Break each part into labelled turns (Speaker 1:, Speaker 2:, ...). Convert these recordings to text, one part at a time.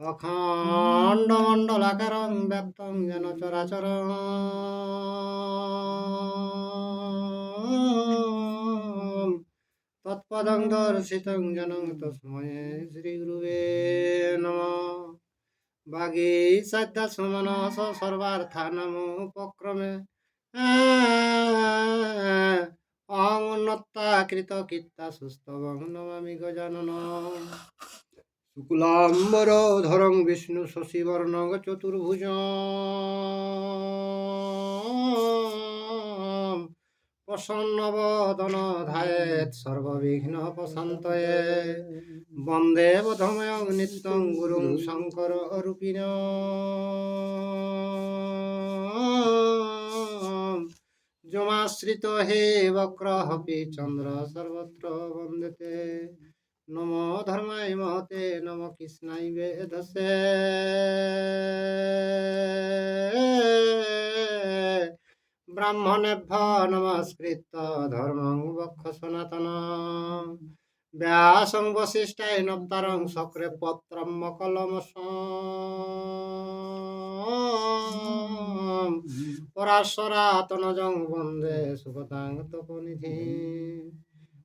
Speaker 1: অখণ্ড মণ্ডলাকারং ব্যক্তং যেন চরাচর। তৎপদং দর্শিতং জনং তস্মৈ শ্রীগুরুবে নম। বাগী সর্বার্থানাম উপক্রমে অং উন্নত্তা কৃত কীর্তা সুস্তবং নমামি গজানন শুক্লাম্বর ধরং বিষ্ণু শশীবর্ণ চতুর্ভুজ প্রসন্নবদন ধায়েত সর্ববিঘ্ন প্রশান্তয়ে বন্দে বধময়ং নিত্যং গুরুং শঙ্কর রূপিণ যমাশ্রিত হে বক্র হপি চন্দ্র সর্বত্র বন্দেতে। নম ধর্মায় মহতে, নম কৃষ্ণাই বেদসে। ব্রাহ্মণেভ্য নমস্কৃত ধর্মং বক্ষ সনাতন। ব্যাসং বশিষ্ঠায় নবতারং শক্রে পত্রম কলমস পরাশরাতনজং বন্দে সুগতাং তপনিধি।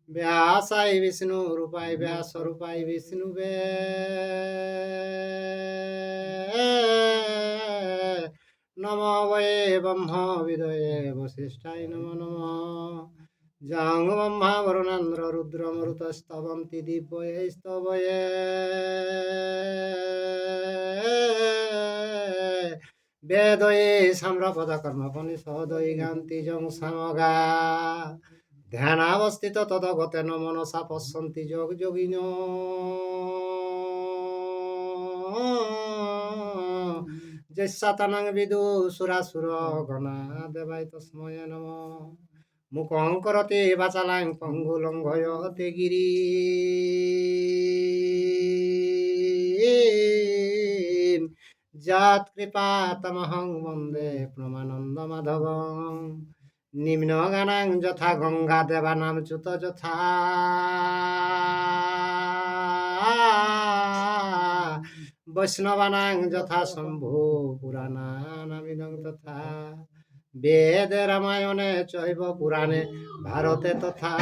Speaker 1: ব্যাসাই বিষ্ণু রূপায় ব্যাস রূপায় বিষ্ণু বে। নম বয়ে ব্রহ্ম বিদয়ে বশিষ্ঠায় নম নম। যাং ব্রহ্মা বরুণান্দ্র রুদ্র মরুতস্তবন্তি দিব্যয়ে স্তবয়ে। বেদয়ে সাম্রপদ কর্মপনিষদয়ী গান্তি জং সামগা ধ্যানাবস্থিত তদগতেন মনসা পশ্যন্তি যোগ যোগিন। যস্যাতনং বিদু সুরাসুর গণা দেবাই তস্ময় নম। মুখং করতে বাচালাং পঙ্গু লঙ্ঘয়তে গিরি। যৎ কৃপা তমহং বন্দে প্রমানন্দ মাধবং। নিম্ন গানাং যথা গঙ্গা দেবানাম চ্যুত যথা। বৈষ্ণবানাং যথা শম্ভু পুরাণানামিদং তথা। বেদে রামায়ণে চৈব পুরাণে ভারতে তথা।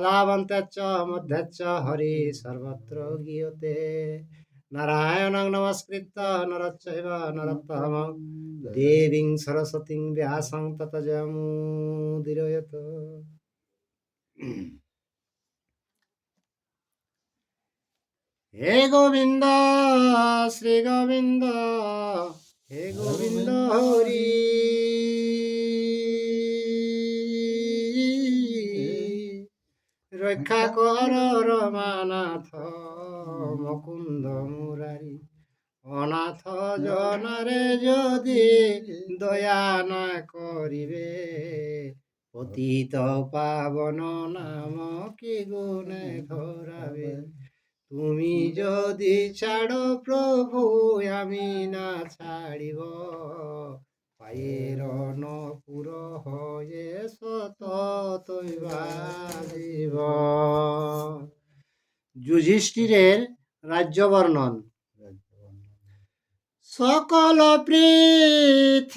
Speaker 1: আদাবন্তে চ মধ্যে চ হরি সর্বত্র গীয়তে নারায়ণং নমস্কৃত্য নরচৈব নরোত্তম দেবীং সরস্বতীং ব্যাসং তত হে গোবিন্দ শ্রী গোবিন্দ হে গোবিন্দ হরি রক্ষা কর রমানাথ মুকুন্দ মুরারি। অনাথ জনরে যদি দয়া না করিবে, পতিত পাবন নাম কি গুণে ধরাবে? তুমি যদি ছাড়ো প্রভু, আমি না ছাড়িব। পায়ের নপুর হয়ে সত তৈবাজিব যুধিষ্ঠিরের রাজ্য বর্ণন সকল পৃথিবীপতি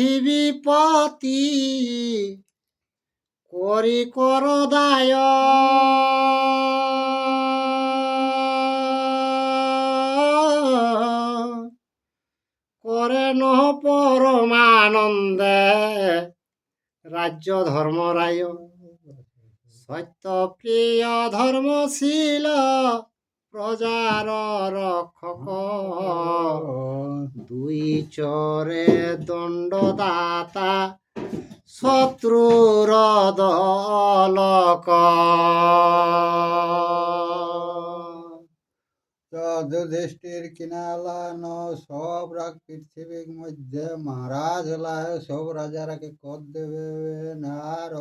Speaker 1: করি কর দায় করে নহ পরমানন্দে। রাজ্য ধর্ম রায়। সত্য প্রিয় ধর্মশীল প্রজার রক্ষক। দুই চরে দণ্ডদাতা, শত্রুর দলক।
Speaker 2: যুধিষ্ঠির কিনালান সব রাগ পৃথিবীর মধ্যে। মহারাজ হলায় সব রাজারাকে কর দেবে আর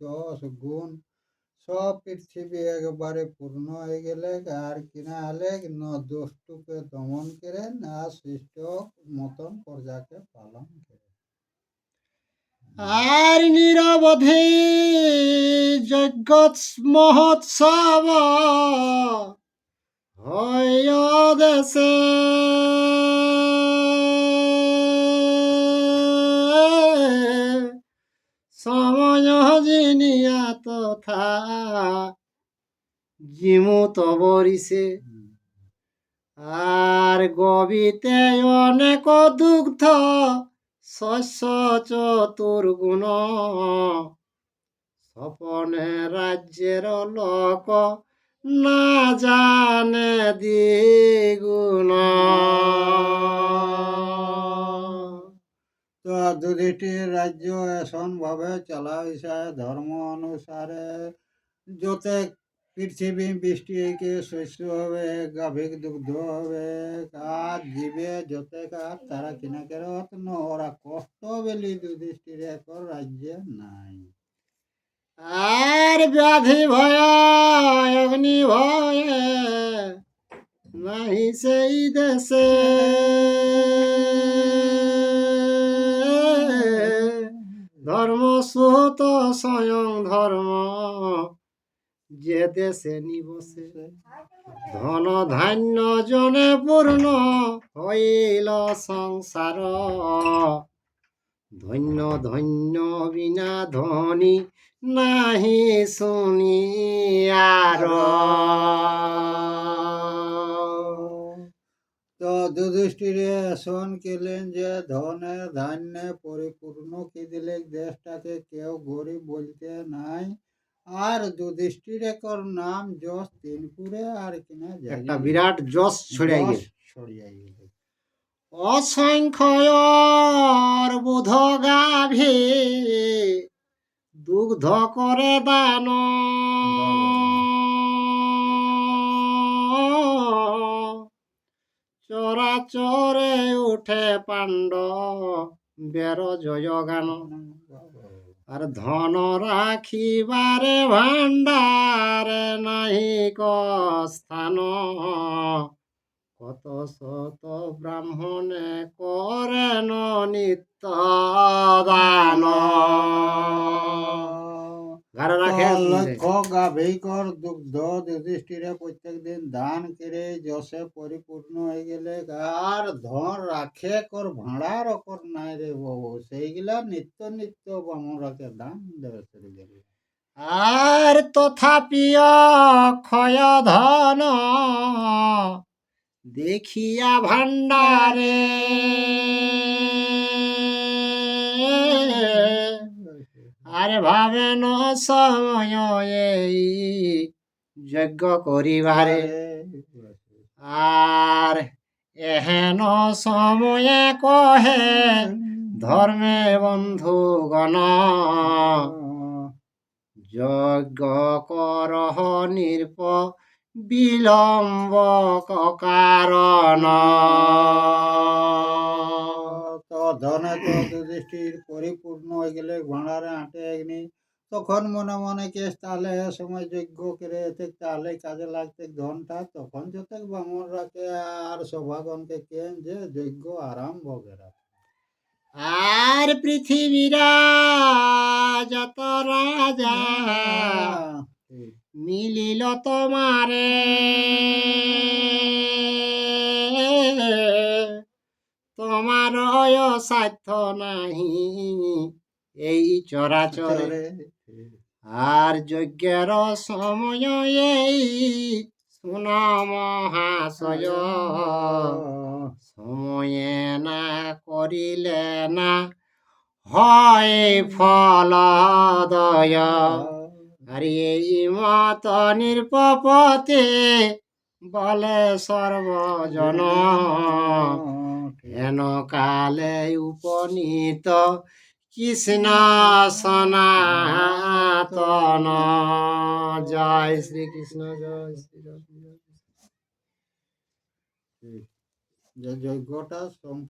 Speaker 2: যশ, গুণ, সব পৃথিবী একবারে পূর্ণ হয়ে গেলে আর কিনা হলে ন, দোষটুকে দমন করে না, সৃষ্ট মতন প্রজাকে পালন করে।
Speaker 1: আর নিরবধি যজ্ঞ মহোৎসব হয় দেশে সময় জিনিয়া তথা জিমুত বরিছে। আর গবিতে অনেক দুগ্ধ, শস্য চতুর্গুণ স্বপনে রাজ্যের লোক না জানে দ্বিগুণ।
Speaker 2: তো যুধিষ্ঠির রাজ্য এসন ভাবে চলা হয়েছে ধর্ম অনুসারে। যতে পৃথিবী বৃষ্টি হইকে শস্য হবে গাভীর দুগ্ধ হবে, আর জীবে যতে কার তারা কিনা কেরত কষ্ট বেলি যুধিষ্ঠির একর রাজ্যে নাই।
Speaker 1: আর ব্যাধি ভয়, অগ্নি ভয় নাহি সেই দেশে। ধর্ম সুত স্বয়ং ধর্ম, যে দেশে নিবসে। ধন ধান্য জনে পূর্ণ হইল সংসার। ধন্য ধন্য বিনা ধনী নাহি শুনি আর।
Speaker 2: তো যুধিষ্ঠিরে শোন কেলেন যে ধনে ধান্যে পরিপূর্ণ কি দিলে দেশটাকে কেউ গরিব বলতে নাই। আর যুধিষ্ঠির একর নাম যশ তিনপুরে আর কিনা
Speaker 1: একটা বিরাট যশ ছড়াই গেল।
Speaker 2: ছড়িয়াই গেল।
Speaker 1: অসংখ্যর বুধ গাভী দুগ্ধ করে দান। চরাচরে উঠে পাণ্ড, বের জয় গান। আর ধন রাখিবারে ভাণ্ডারে নাহি স্থান কত শত ব্রাহ্মণে করেন নিত্য দান। ঘরে রাখে
Speaker 2: লক্ষ গাভীকর দুগ্ধ যুধিষ্ঠিরে প্রত্যেক দিন দান করে যশে পরিপূর্ণ হয়ে গেলে আর ধন রাখে কর ভাড়ার অকর নাই রে বাবু সেইগুলা নিত্য নিত্য বামরাকে দান দেবে সেরে গেলে
Speaker 1: আর তথাপি ক্ষয় ধন দেখিয়া ভাণ্ডারে। আরে ভাবেন সময় এই যজ্ঞ করিবারে। আর এহেন সময়ে কহে, ধর্মে বন্ধুগণ, যজ্ঞ করহ নির্প বিলম্ব কারণ।
Speaker 2: তো ধনে যুধিষ্ঠির পরিপূর্ণ হয়ে গেলে ভাড়ারে আঁটে একনি তখন মনে মনে কেস তাহলে সময় যজ্ঞ করে এতে তাহলে কাজে লাগতে ধনটা। তখন যত বামনরাকে আর সভাগণকে কেন যে যজ্ঞ আরম্ভ করে
Speaker 1: আর পৃথিবীরা যত রাজা মিলিল তোমারে। তোমার সাধ্য নাহি এই চরাচরে। আর যজ্ঞের সময় এই শুনা মহাশয় সময়ে না করিলে না হয় ফলদয়। আর এই মত বলে সর্বজন। হেন কালে উপনীত কৃষ্ণ সনাতন? জয় শ্রীকৃষ্ণ, জয় শ্রী
Speaker 2: যে যজ্ঞটা সম্পূর্ণ